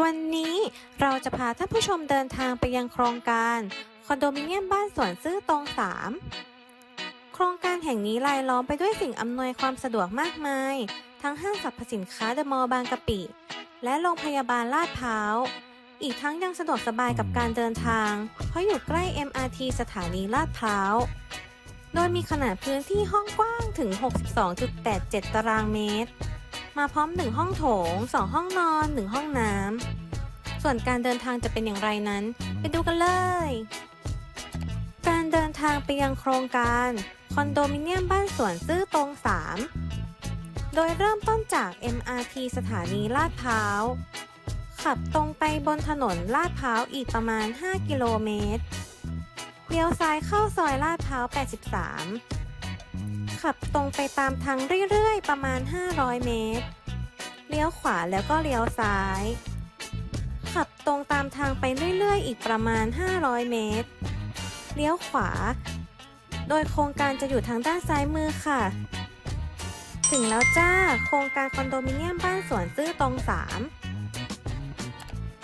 วันนี้เราจะพาท่านผู้ชมเดินทางไปยังโครงการคอนโดมิเนียมบ้านสวนซื่อตรง3โครงการแห่งนี้รายล้อมไปด้วยสิ่งอำนวยความสะดวกมากมาย ทั้งห้างสรรพสินค้าเดอะมอลล์บางกะปิ และโรงพยาบาลลาดพร้าว อีกทั้งยังสะดวกสบายกับการเดินทาง เพราะอยู่ใกล้ MRT สถานีลาดพร้าว โดยมีขนาดพื้นที่ห้องกว้างถึง 62.87 ตารางเมตร มาพร้อม 1 ห้องโถง 2 ห้องนอน 1 ห้องน้ำ ส่วนการเดินทางจะเป็นอย่างไรนั้น ไปดูกันเลย การเดินทางไปยังโครงการคอนโดมิเนียมบ้านสวนซื่อตรง 3 โดยเริ่มต้นจาก MRT สถานีลาดพร้าว ขับตรงไปบนถนนลาดพร้าวอีกประมาณ 5 กิโลเมตรเลี้ยวซ้ายเข้าซอยลาดพร้าว 83 ขับตรงไปตามทางเรื่อยๆ ประมาณ 500 เมตร เลี้ยวขวาแล้วก็เลี้ยวซ้าย ขับตรงตามทางไปเรื่อยๆ อีกประมาณ 500 เมตร เลี้ยวขวา โดยโครงการจะอยู่ทางด้านซ้ายมือค่ะ ถึงแล้วจ้า โครงการคอนโดมิเนียมบ้านสวนซื่อตรง 3